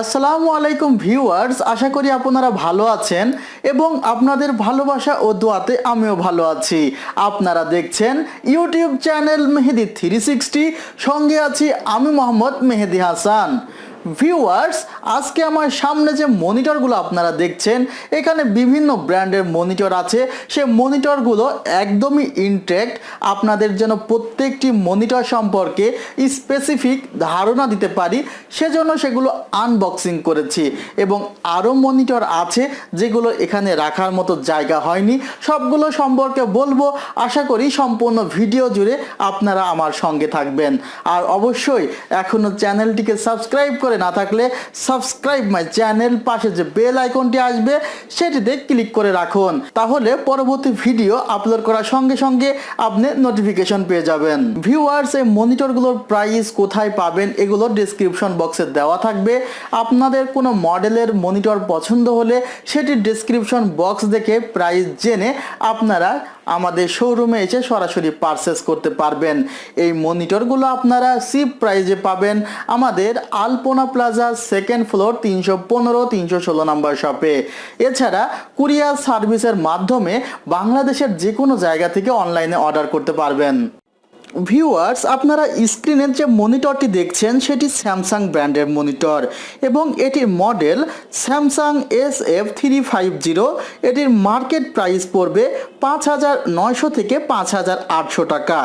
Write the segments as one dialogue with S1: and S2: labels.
S1: আসসালামু আলাইকুম ভিউয়ার্স, আশা করি আপনারা ভালো আছেন এবং আপনাদের ভালোবাসা ও দোয়াতে আমিও ভালো আছি। আপনারা দেখছেন YouTube channel Mehedi three sixty, সঙ্গে আছি আমি মোহাম্মদ মেহেদি হাসান। ভিউয়ার্স আজকে আমার সামনে যে মনিটরগুলো আপনারা দেখছেন, এখানে বিভিন্ন ব্র্যান্ডের মনিটর আছে। সে মনিটরগুলো একদমই ইনটেক্ট আপনাদের যেন প্রত্যেকটি মনিটর সম্পর্কে স্পেসিফিক ধারণা দিতে পারি। সেজন্য সেগুলো আনবক্সিং করেছি। এবং আরও মনিটর আছে যেগুলো এখানে রাখার মতো জায়গা হয়নি। সবগুলো সম্পর্কে বলব। আশা করি সম্পূর্ণ ভিডিও জুড়ে আপনারা আমার সঙ্গে থাকবেন। আর অবশ্যই এখনও চ্যানেলটিকে সাবস্ক্রাইব করে না থাকলে সাবস্ক্রাইব মাই চ্যানেল পাশে যে বেল আইকনটি আসবে, সেটিতে ক্লিক করে রাখুন। তাহলে পরবর্তী ভিডিও আপলোড করার সঙ্গে সঙ্গে আপনি নোটিফিকেশন পেয়ে যাবেন। ভিউয়ার্স এই মনিটরগুলোর প্রাইস কোথায় পাবেন, এগুলো ডিসক্রিপশন বক্সে দেওয়া থাকবে। আপনাদের কোনো মডেলের মনিটর পছন্দ হলে সেটি ডিসক্রিপশন বক্স দেখে প্রাইস জেনে আপনারা আমাদের শোরুমে এসে সরাসরি পারচেস করতে পারবেন। এই মনিটরগুলো আপনারা সিপ প্রাইজে পাবেন আমাদের আলপনা প্লাজা সেকেন্ড ফ্লোর তিনশো পনেরো, তিনশো ষোলো নম্বর শপে এছাড়া কুরিয়ার সার্ভিসের মাধ্যমে বাংলাদেশের যে কোনো জায়গা থেকে অনলাইনে অর্ডার করতে পারবেন। ভিউয়ার্স আপনারা স্ক্রিনের যে মনিটরটি দেখছেন, সেটি স্যামসাং ব্র্যান্ডের মনিটর এবং এটির model Samsung S F three five zero এটির মার্কেট প্রাইস পড়বে পাঁচ হাজার নয়শো থেকে পাঁচ হাজার আটশো টাকা।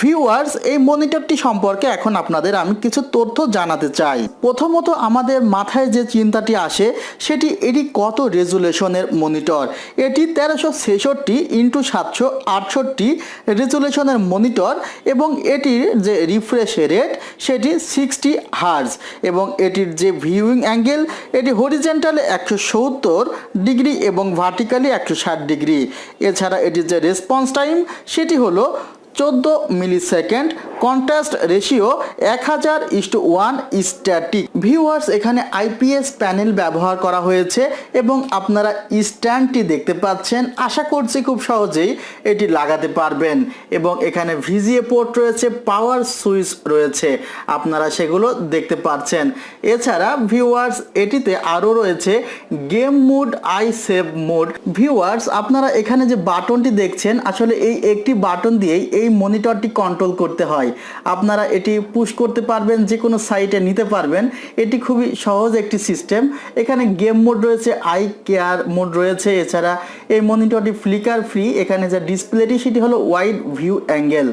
S1: ভিউয়ার্স এই মনিটরটি সম্পর্কে এখন আপনাদের আমি কিছু তথ্য জানাতে চাই। প্রথমত, আমাদের মাথায় যে চিন্তাটি আসে, সেটি এটি কত রেজুলেশনের মনিটর? এটি তেরোশো ছেষট্টি ইন্টু সাতশো আটষট্টি রেজুলেশনের মনিটর এবং এটির যে রিফ্রেশ রেট সেটি সিক্সটি হার্স এবং এটির যে ভিউইং অ্যাঙ্গেল এটি হরিজেন্টালে একশো সত্তর ডিগ্রি এবং ভার্টিক্যালি একশো ষাট ডিগ্রি এছাড়া এটির যে রেসপন্স টাইম সেটি হলো চোদ্দ মিলি সেকেন্ড কন্ট্রাস্ট রেশিও এক হাজার is to one static. Viewers, এখানে আইপিএস প্যানেল ব্যবহার করা হয়েছে এবং আপনারা স্ট্যান্ডটি দেখতে পাচ্ছেন। আশা করছি খুব সহজেই এটি লাগাতে পারবেন এবং এখানে ভিজিএ পোর্ট রয়েছে, পাওয়ার সুইচ রয়েছে, আপনারা সেগুলো দেখতে পাচ্ছেন। এছাড়া ভিউয়ার্স, এটিতে আরও রয়েছে game mode, eye save mode. Viewers, আপনারা এখানে যে বাটনটি দেখছেন, আসলে এই একটি বাটন দিয়েই এই মনিটরটি কন্ট্রোল করতে হয়। আপনারা এটি পুশ করতে পারবেন যে কোনো সাইটে নিতে পারবেন। এটি খুবই সহজ একটি সিস্টেম এখানে গেম মোড রয়েছে আই কেয়ার মোড রয়েছে। এছাড়া এই মনিটরটি ফ্লিকার ফ্রি এখানে যে ডিসপ্লেটি সেটি হলো ওয়াইড ভিউ অ্যাঙ্গেল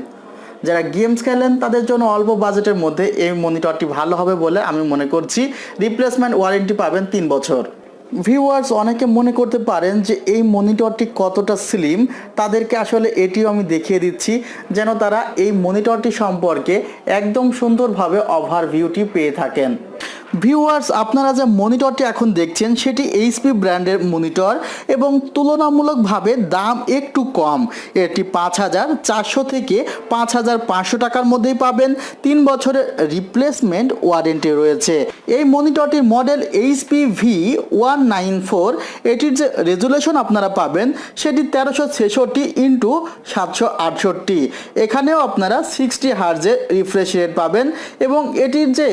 S1: যারা গেমস খেলেন, তাদের জন্য অল্প বাজেটের মধ্যে এই মনিটরটি ভালো হবে বলে আমি মনে করছি। রিপ্লেসমেন্ট ওয়ারেন্টি পাবেন তিন বছর। ভিউয়ার্স অনেকে মনে করতে পারেন যে এই মনিটরটি কতটা স্লিম তাদেরকে আসলে এটিও আমি দেখিয়ে দিচ্ছি যেন তারা এই মনিটরটি সম্পর্কে একদম সুন্দরভাবে ওভারভিউটি পেয়ে থাকেন। ভিউয়ার্স আপনারা যে মনিটরটি এখন দেখছেন, সেটি এইচপি ব্র্যান্ডের মনিটর এবং তুলনামূলকভাবে দাম একটু কম। এটি পাঁচ হাজার চারশো থেকে পাঁচ হাজার পাঁচশো টাকার মধ্যেই পাবেন। তিন বছরের রিপ্লেসমেন্ট ওয়ারেন্টি রয়েছে। এই মনিটরটির model HP V one nine four এটির যে রেজুলেশন আপনারা পাবেন, সেটি তেরোশো ছেষট্টি ইন্টু সাতশো আটষট্টি। এখানেও আপনারা সিক্সটি হার্জের রিফ্রেশ রেট পাবেন এবং এটির যে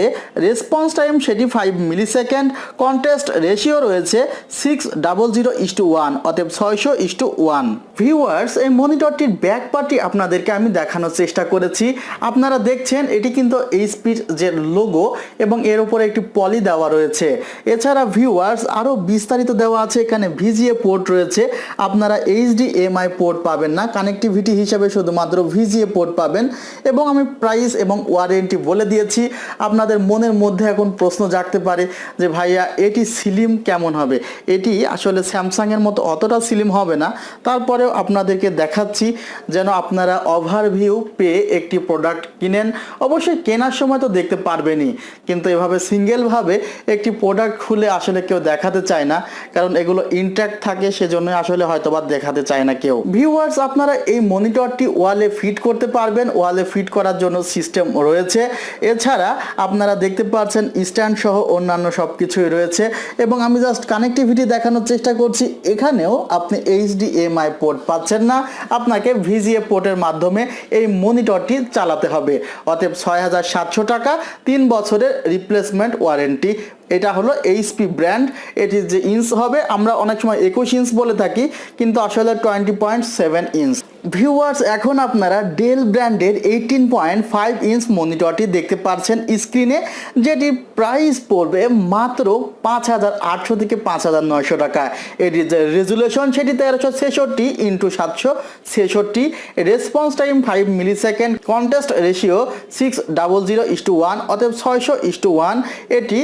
S1: রেসপন্স টাইম সেটি five millisecond contest ratio রয়েছে six double zero is to one অতএব ছয়শো ইস টু ওয়ান ভিউয়ার্স এই মনিটরটির ব্যাক পার্টি আপনাদেরকে আমি দেখানোর চেষ্টা করেছি। আপনারা দেখছেন, এটি কিন্তু এইচপির যে লোগো এবং এর উপরে একটি পলি দেওয়া রয়েছে। এছাড়া ভিউয়ার্স আরও বিস্তারিত দেওয়া আছে, এখানে ভিজিএ পোর্ট রয়েছে। আপনারা এইচডি এমআই পোর্ট পাবেন না কানেক্টিভিটি হিসাবে শুধুমাত্র ভিজিএ পোর্ট পাবেন। এবং আমি প্রাইস এবং ওয়ারেন্টি বলে দিয়েছি। আপনাদের মনের মধ্যে এখন প্রশ্ন জাগতে পারে যে, ভাইয়া, এটি সিলিম কেমন হবে? এটি আসলে স্যামসাংয়ের মতো অতটা সিলিম হবে না। তারপরেও আপনাদেরকে দেখাচ্ছি যেন আপনারা ওভারভিউ পেয়ে একটি প্রোডাক্ট কিনেন। অবশ্যই কেনার সময় তো দেখতে পারবেনই। কিন্তু এভাবে সিঙ্গেলভাবে একটি প্রোডাক্ট খুলে আসলে কেউ দেখাতে চায় না। কারণ এগুলো ইনট্যাক্ট থাকে সেজন্য আসলে হয়তো বা দেখাতে চায় না কেউ। ভিউয়ার্স আপনারা এই মনিটরটি ওয়ালে ফিট করতে পারবেন। ওয়ালে ফিট করার জন্য সিস্টেম রয়েছে। এছাড়া আপনারা দেখতে পাচ্ছেন স্ট্যান্ড সহ অন্যান্য সব কিছুই রয়েছে। এবং আমি জাস্ট কানেক্টিভিটি দেখানোর চেষ্টা করছি। এখানেও আপনি এইচডিএমআই পোর্ট পাচ্ছেন না। আপনাকে ভিজিএ পোর্টের মাধ্যমে এই মনিটরটি চালাতে হবে। অতএব ছয় হাজার সাতশো টাকা, তিন বছরের রিপ্লেসমেন্ট ওয়ারেন্টি এটা হলো এইচপি ব্র্যান্ড এটির যে ইঞ্চ হবে, আমরা অনেক সময় একুশ ইঞ্চ বলে থাকি, কিন্তু আসলে twenty point seven inch viewers এখন আপনারা ডেল ব্র্যান্ডের এইটিন পয়েন্ট ফাইভ ইঞ্চ মনিটরটি দেখতে পাচ্ছেন স্ক্রিনে যেটির প্রাইস পড়বে মাত্র পাঁচ হাজার আটশো থেকে পাঁচ হাজার নয়শো টাকা। এটির যে রেজুলেশন সেটি তেরোশো ছেষট্টি ইন্টু সাতশো ছেষট্টি। Response time five millisecond contrast ratio six double zero is to one অতএব ছয়শো ইস টু ওয়ান এটি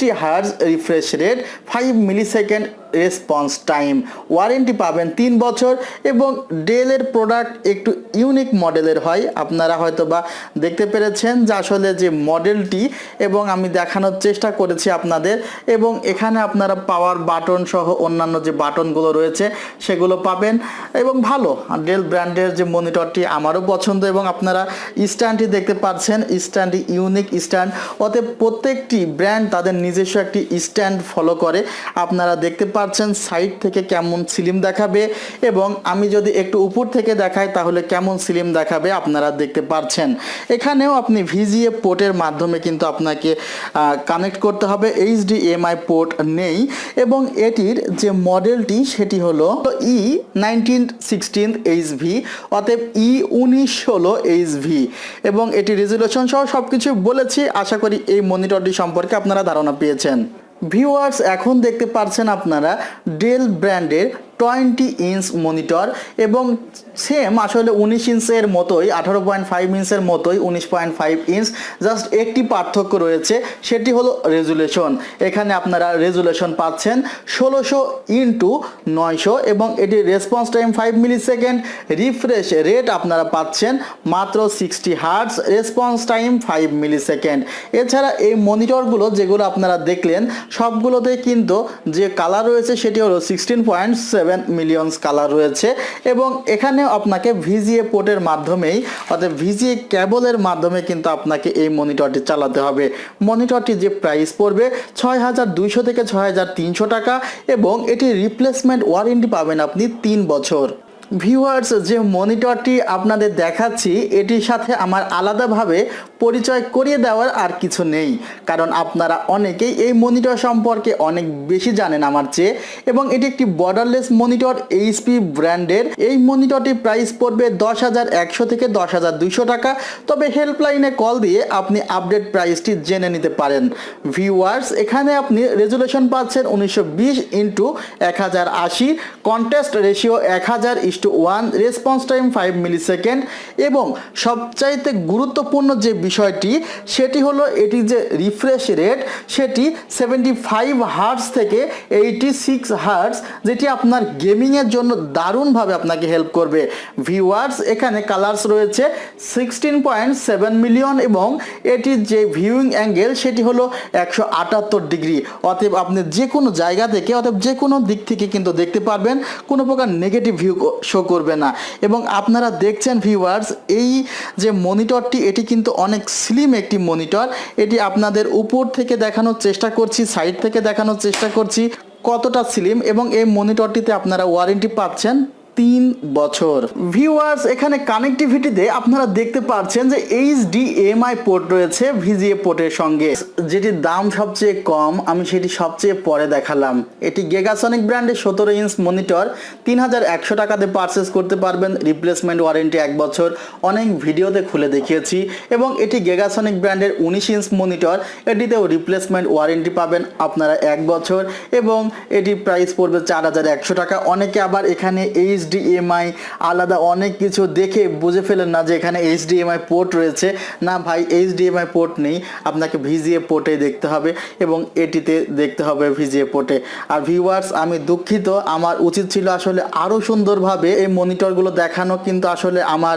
S1: sixty hertz refresh rate five millisecond response time warranty পাবেন তিন বছর এবং ডেলের প্রোডাক্ট একটু ইউনিক মডেলের হয়। আপনারা হয়তো বা দেখতে পেরেছেন যে আসলে যে মডেলটি এবং আমি দেখানোর চেষ্টা করেছি আপনাদের এবং এখানে আপনারা পাওয়ার বাটন সহ অন্যান্য যে বাটনগুলো রয়েছে সেগুলো পাবেন এবং ভালো। ডেল ব্র্যান্ডের যে মনিটরটি আমারও পছন্দ এবং আপনারা স্ট্যান্ডটি দেখতে পাচ্ছেন স্ট্যান্ডটি ইউনিক স্ট্যান্ড অতএব প্রত্যেকটি ব্র্যান্ড তাদের নিজস্ব একটি স্ট্যান্ড ফলো করে। আপনারা দেখতে পাচ্ছেন সাইড থেকে কেমন সিলিম দেখাবে এবং আমি যদি একটু উপর থেকে দেখাই তাহলে কেমন সিলিম দেখাবে আপনারা দেখতে পারছেন। এখানেও আপনি ভিজিএ পোর্টের মাধ্যমে কিন্তু আপনাকে কানেক্ট করতে হবে। এইচডিএমআই পোর্ট নেই এবং এটির যে মডেলটি সেটি হলো E nineteen sixteen H V অতএব ই উনিশ ষোলো এইচ ভি এবং এটি রেজুলেশন সহ সব কিছু বলেছি। আশা করি এই মনিটরটি সম্পর্কে আপনারা ধারণা পেয়েছেন। ভিউয়ার্স এখন দেখতে পাচ্ছেন আপনারা ডেল ব্র্যান্ডের টোয়েন্টি ইঞ্চ মনিটর এবং সেম আসলে উনিশ ইঞ্চের মতোই, আঠারো পয়েন্ট ফাইভ ইঞ্চের মতোই উনিশ পয়েন্ট ফাইভ ইঞ্চ। জাস্ট একটি পার্থক্য রয়েছে, সেটি হলো রেজুলেশন এখানে আপনারা রেজুলেশন পাচ্ছেন ষোলোশো ইন্টু নয়শো এবং এটির response time five millisecond refresh rate আপনারা পাচ্ছেন মাত্র sixty hertz response time five millisecond এছাড়া এই মনিটরগুলো যেগুলো আপনারা দেখলেন, সবগুলোতে কিন্তু যে কালার রয়েছে, সেটি হলো sixteen point seven millions colour রয়েছে এবং এখানেও আপনাকে ভিজিএ পোর্টের মাধ্যমেই, অর্থাৎ ভিজিএ কেবলের মাধ্যমে কিন্তু আপনাকে এই মনিটরটি চালাতে হবে। মনিটরটি যে প্রাইস পড়বে ছয় হাজার দুইশো থেকে ছয় হাজার তিনশো টাকা এবং এটি রিপ্লেসমেন্ট ওয়ারেন্টি পাবেন আপনি তিন বছর। ভিউয়ার্স যে মনিটরটি আপনাদের দেখাচ্ছি, এটির সাথে আমার আলাদাভাবে পরিচয় করিয়ে দেওয়ার আর কিছু নেই। কারণ আপনারা অনেকেই এই মনিটর সম্পর্কে অনেক বেশি জানেন আমার চেয়ে এবং এটি একটি বর্ডারলেস মনিটর এইচপি ব্র্যান্ডের। এই মনিটরটির প্রাইস পড়বে দশ হাজার একশো থেকে দশ হাজার দুইশো টাকা। তবে হেল্পলাইনে কল দিয়ে আপনি আপডেট প্রাইসটি জেনে নিতে পারেন। ভিউয়ার্স এখানে আপনি রেজুলেশন পাচ্ছেন উনিশশো বিশ ইন্টু এক হাজার আশি। কন্টেস্ট রেশিও এক হাজার is to one response time five millisecond এবং সবচাইতে গুরুত্বপূর্ণ যে বিষয়টি, সেটি হলো এটি যে রিফ্রেশ রেট সেটি সেভেন্টি ফাইভ হার্টস থেকে এইটি সিক্স হার্টস যেটি আপনার গেমিংয়ের জন্য দারুণভাবে আপনাকে হেল্প করবে। ভিউয়ার্স এখানে কালার্স রয়েছে সিক্সটিন পয়েন্ট সেভেন মিলিয়ন এবং এটির যে ভিউইং অ্যাঙ্গেল সেটি হলো একশো আটাত্তর ডিগ্রি অতএব আপনি যে কোনো জায়গা থেকে, অতএব যে কোনো দিক থেকে কিন্তু দেখতে পারবেন, কোনো প্রকার নেগেটিভ ভিউ শো করবে না। এবং আপনারা দেখছেন ভিউয়ার্স এই যে মনিটরটি এটি কিন্তু অনেক স্লিম একটি মনিটর এটি আপনাদের উপর থেকে দেখানোর চেষ্টা করছি সাইড থেকে দেখানোর চেষ্টা করছি। কতটা স্লিম এবং এই মনিটরটিতে আপনারা ওয়ারেন্টি পাচ্ছেন? তিন বছর। ভিউয়ার্স এখানে কানেক্টিভিটিতে আপনারা দেখতে পাচ্ছেন যে এইচডিএমআই পোর্ট রয়েছে ভিজিএ পোর্টের সঙ্গে। যেটির দাম সবচেয়ে কম, আমি সেটি সবচেয়ে পরে দেখালাম। এটি গেগাসনিক ব্র্যান্ডের সতেরো ইঞ্চ মনিটর তিন হাজার একশো টাকাতে পারচেস করতে পারবেন রিপ্লেসমেন্ট ওয়ারেন্টি এক বছর, অনেক ভিডিওতে খুলে দেখিয়েছি। এবং এটি গেগাসনিক ব্র্যান্ডের উনিশ ইঞ্চ মনিটর এটিতেও রিপ্লেসমেন্ট ওয়ারেন্টি পাবেন আপনারা এক বছর। এবং এটি প্রাইস পড়বে চার হাজার একশো টাকা। অনেকে আবার এখানে এইচডিএমআই আলাদা অনেক কিছু দেখে বুঝে ফেলেন না যে এখানে এইচডিএমআই পোর্ট রয়েছে। না ভাই এইচডিএমআই পোর্ট নেই। আপনাকে ভিজিএ পোর্টে দেখতে হবে এবং এটিতে দেখতে হবে ভিজিএ পোর্টে আর ভিউয়ার্স আমি দুঃখিত। আমার উচিত ছিল আসলে আরও সুন্দরভাবে এই মনিটরগুলো দেখানো, কিন্তু আসলে আমার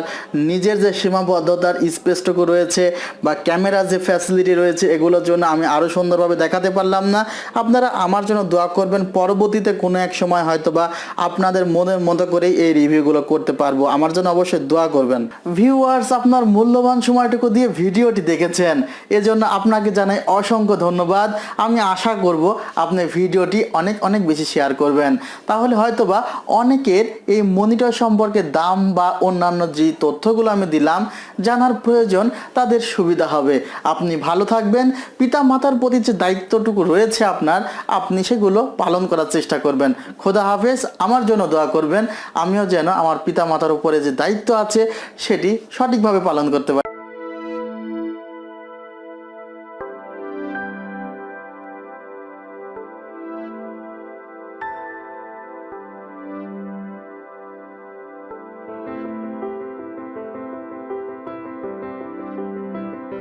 S1: নিজের যে সীমাবদ্ধতার স্পেসটুকু রয়েছে বা ক্যামেরার যে ফ্যাসিলিটি রয়েছে, এগুলোর জন্য আমি আরও সুন্দরভাবে দেখাতে পারলাম না। আপনারা আমার জন্য দোয়া করবেন, পরবর্তীতে কোনো এক সময় হয়তো বা আপনাদের মনের মতো করেই এই রিভিউগুলো করতে পারব। আমার জন্য অবশ্যই দোয়া করবেন। ভিউয়ার্স, আপনার মূল্যবান সময়টুকু দিয়ে ভিডিওটি দেখেছেন। এজন্য আপনাকে জানাই অসংখ্য ধন্যবাদ। আমি আশা করব আপনি ভিডিওটি অনেক অনেক বেশি শেয়ার করবেন। তাহলে হয়তোবা অনেকের এই মনিটর সম্পর্কে দাম বা অন্যান্য যে তথ্যগুলো আমি দিলাম, জানার প্রয়োজন তাদের সুবিধা হবে। আপনি ভালো থাকবেন। পিতা মাতার প্রতি যে দায়িত্বটুকু রয়েছে আপনার, আপনি সেগুলো পালন করার চেষ্টা করবেন। খোদা হাফেজ। আমার জন্য দোয়া করবেন। আমিও যেন আমার পিতা মাতার উপরে যে দায়িত্ব আছে সেটি সঠিকভাবে পালন করতে পারি।